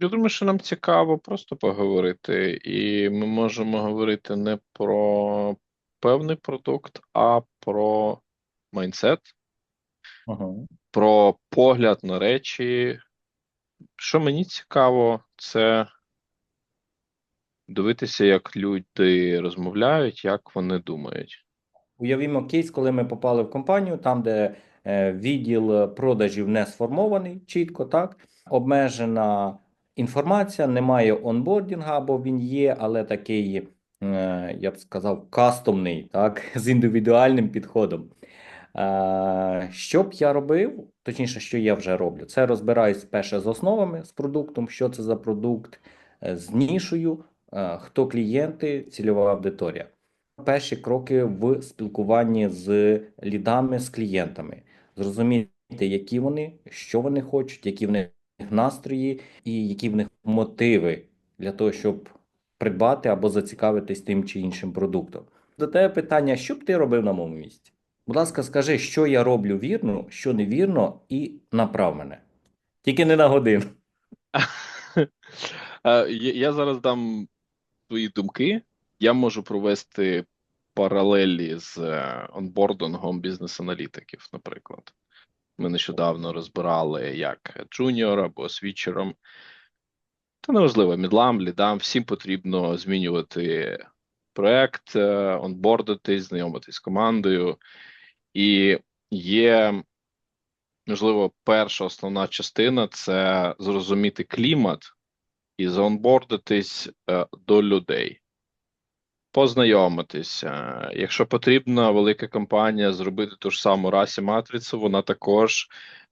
Я думаю, що нам цікаво просто поговорити, і ми можемо говорити не про певний продукт, а про майндсет, Угу. про погляд на речі. Що мені цікаво, це дивитися, як люди розмовляють, як вони думають. Уявімо кейс, коли ми попали в компанію, там, де е, відділ продажів не сформований чітко, так, обмежена інформація, немає онбордінга, або він є, але такий, е, я б сказав, кастомний, так, з індивідуальним підходом. Е, Що б я робив, точніше, що я вже роблю, це розбираюсь перше з основами, з продуктом, що це за продукт, е, з нішою, хто клієнти, цільова аудиторія. Перші кроки в спілкуванні з лідами, з клієнтами, зрозуміти, які вони, що вони хочуть, які в них настрої і які в них мотиви для того, щоб придбати або зацікавитись тим чи іншим продуктом. До тебе питання, що б ти робив на моєму місці? Будь ласка, скажи, що я роблю вірно, що невірно, і направ мене. Тільки не на годину. Е, Я зараз дам свої думки. Я можу провести паралелі з е, онбордингом бізнес-аналітиків, наприклад. Ми нещодавно розбирали як джуніор або свічером. Та неважливо, мідлам, лідам, всім потрібно змінювати проект, е, онбордитись, знайомитись з командою. І є, можливо, перша основна частина це зрозуміти клімат і заонбордитись е, до людей, познайомитися. Якщо потрібна велика компанія зробити ту ж саму расі матрицю, вона також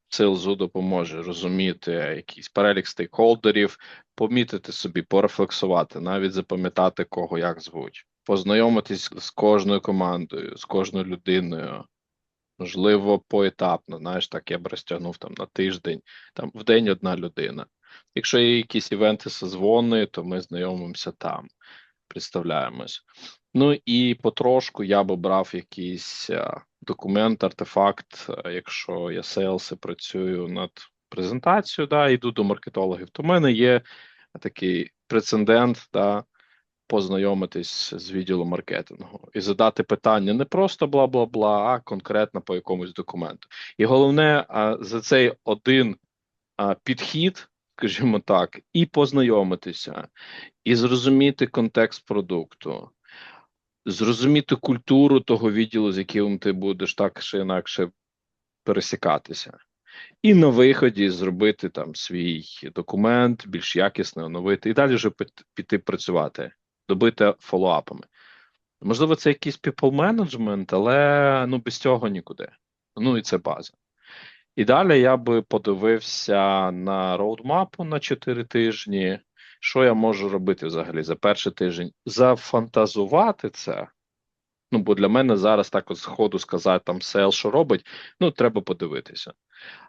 селзу допоможе розуміти якийсь перелік стейкхолдерів, помітити собі, порефлексувати, навіть запам'ятати кого як звуть, познайомитись з кожною командою, з кожною людиною. Можливо, поетапно, знаєш, так я б розтягнув там на тиждень, там в день одна людина. Якщо є якісь івенти созвони, то ми знайомимося там, представляємось. Ну і потрошку я би брав якийсь документ, артефакт, якщо я сейлс і працюю над презентацією, да, йду до маркетологів, то в мене є такий прецедент, да, познайомитись з відділом маркетингу і задати питання не просто бла бла бла, а конкретно по якомусь документу. І головне, за цей один підхід, скажімо так, і познайомитися, і зрозуміти контекст продукту, зрозуміти культуру того відділу, з яким ти будеш так чи інакше пересікатися. І на виході зробити там свій документ, більш якісний, оновити, і далі вже піти працювати, добити фоллоуапами. Можливо, це якийсь people management, але ну без цього нікуди. Ну і це база. І далі я би подивився на роудмапу на 4 тижні. Що я можу робити взагалі за перший тиждень? Зафантазувати це. Ну, бо для мене зараз так от з ходу сказати там сел, що робить, ну треба подивитися.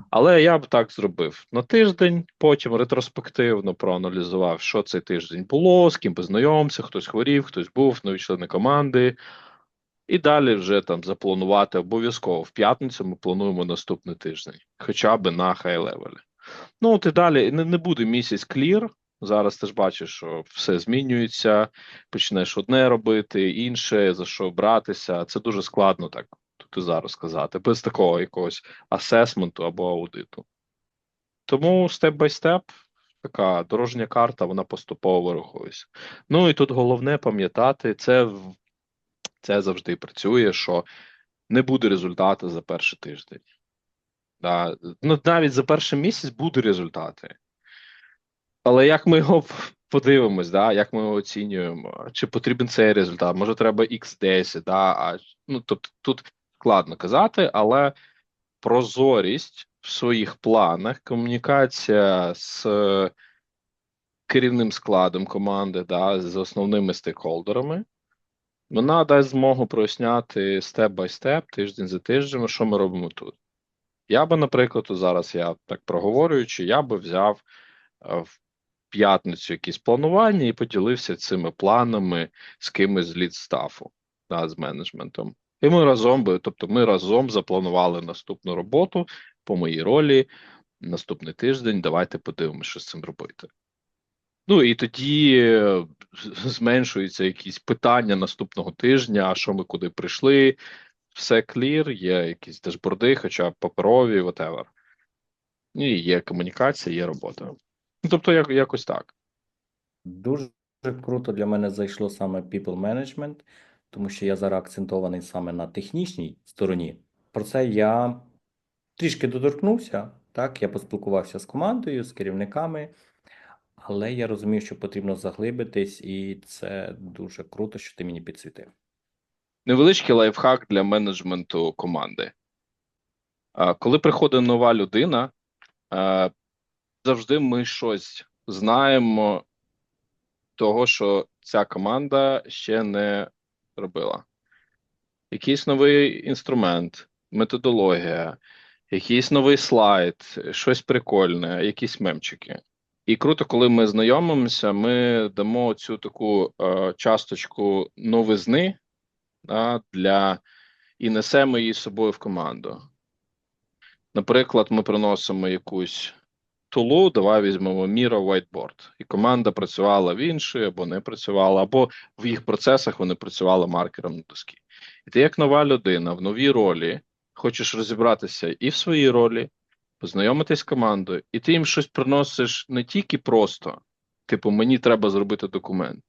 Але я б так зробив на тиждень, потім ретроспективно проаналізував, що цей тиждень було, з ким познайомився, хтось хворів, хтось був, нові члени команди. І далі вже там запланувати обов'язково в п'ятницю. Ми плануємо наступний тиждень, хоча б на хай левелі. Ну от і далі не, не буде місяць клір. Зараз ти ж бачиш, що все змінюється, почнеш одне робити, інше, за що братися. Це дуже складно так тут і зараз сказати, без такого якогось асесменту або аудиту. Тому степ бай степ, така дорожня карта, вона поступово вирахується. Ну і тут головне пам'ятати, це, це завжди працює, що не буде результату за перший тиждень. Да. Ну, навіть за перший місяць будуть результати. Але як ми його подивимось, да? як ми його оцінюємо? Чи потрібен цей результат? Може, треба X10, да? а, ну, тобто тут складно казати, але прозорість в своїх планах, комунікація з керівним складом команди, да, з основними стейкхолдерами, вона дасть змогу проясняти степ бай степ, тиждень за тижнем, що ми робимо тут. Я би, наприклад, зараз я так проговорюючи, я би взяв е, в п'ятницю якісь планування і поділився цими планами з кимось з лідстафу, да, з менеджментом. І ми разом би, тобто ми разом запланували наступну роботу по моїй ролі, наступний тиждень. Давайте подивимося, що з цим робити. Ну і тоді е, зменшуються якісь питання наступного тижня, а що ми куди прийшли, все клір, є якісь дашборди, хоча паперові, whatever. І є комунікація, є робота. Ну, тобто, як, якось так. Дуже круто для мене зайшло саме people management, тому що я зараз акцентований саме на технічній стороні. Про це я трішки доторкнувся. Так, я поспілкувався з командою, з керівниками, але я розумів, що потрібно заглибитись, і це дуже круто, що ти мені підсвітив. Невеличкий лайфхак для менеджменту команди. Коли приходить нова людина, завжди ми щось знаємо того, що ця команда ще не робила. Якийсь новий інструмент, методологія, якийсь новий слайд, щось прикольне, якісь мемчики. І круто, коли ми знайомимося, ми дамо цю таку е, часточку новизни да, для і несемо її з собою в команду. Наприклад, ми приносимо якусь тулу, давай візьмемо Miro Whiteboard, і команда працювала в іншій, або не працювала, або в їх процесах вони працювали маркером на доскі. І ти, як нова людина в новій ролі, хочеш розібратися і в своїй ролі, познайомитись з командою, і ти їм щось приносиш не тільки просто, типу, мені треба зробити документ,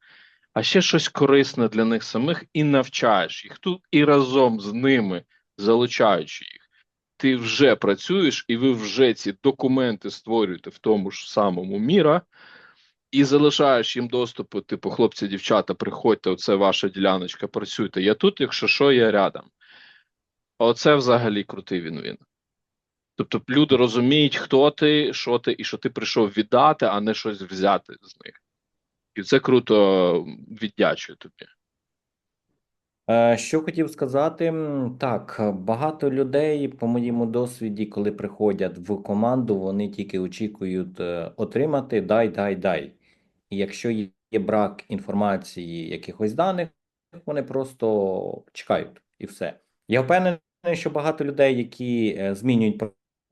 а ще щось корисне для них самих і навчаєш їх тут і разом з ними, залучаючи їх. Ти вже працюєш, і ви вже ці документи створюєте в тому ж самому міра, і залишаєш їм доступу, типу, хлопці, дівчата, приходьте, оце ваша діляночка, працюйте. Я тут, якщо що, я рядом. Оце взагалі крутий він-він. Тобто люди розуміють, хто ти, що ти, і що ти прийшов віддати, а не щось взяти з них. І це круто віддячує тобі. Е, Що хотів сказати, так, багато людей, по моєму досвіді, коли приходять в команду, вони тільки очікують е, отримати дай, дай, дай. І якщо є брак інформації, якихось даних, вони просто чекають і все. Я впевнений, що багато людей, які е, змінюють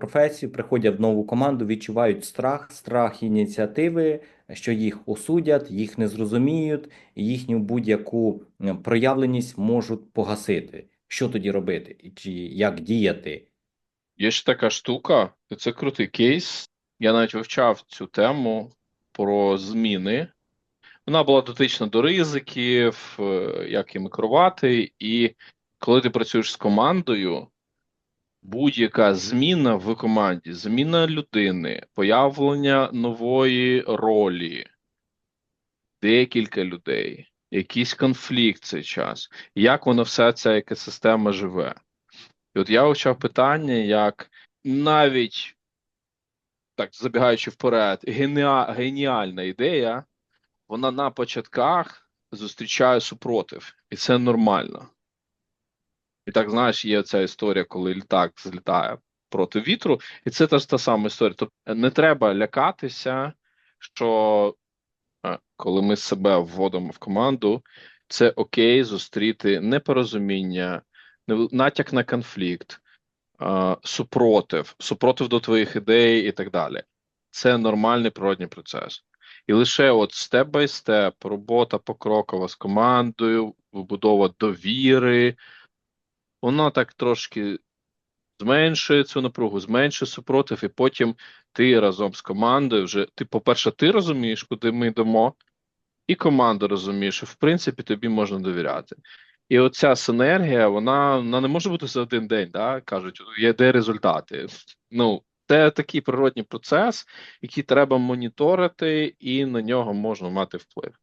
професію, приходять в нову команду, відчувають страх, страх ініціативи, що їх осудять, їх не зрозуміють, їхню будь-яку проявленість можуть погасити. Що тоді робити? Чи як діяти? Є ще така штука, це крутий кейс. Я навіть вивчав цю тему про зміни. Вона була дотична до ризиків, е, як їм керувати. І коли ти працюєш з командою, будь-яка зміна в команді, зміна людини, появлення нової ролі, декілька людей, якийсь конфлікт цей час, як вона вся ця екосистема живе. І от я вивчав питання, як навіть так забігаючи вперед, геніа, геніальна ідея, вона на початках зустрічає супротив, і це нормально. І так, знаєш, є ця історія, коли літак злітає проти вітру, і це теж та сама історія. Тобто не треба лякатися, що е, коли ми себе вводимо в команду, це окей зустріти непорозуміння, натяк на конфлікт, е, супротив, супротив до твоїх ідей і так далі. Це нормальний природній процес. І лише от степ бай степ, робота покрокова з командою, вибудова довіри, вона так трошки зменшує цю напругу, зменшує супротив, і потім ти разом з командою вже, ти, по-перше, ти розумієш, куди ми йдемо, і команда розуміє, що в принципі тобі можна довіряти. І оця синергія, вона, вона не може бути за один день, да? кажуть, є де результати. Ну, це такий природній процес, який треба моніторити, і на нього можна мати вплив.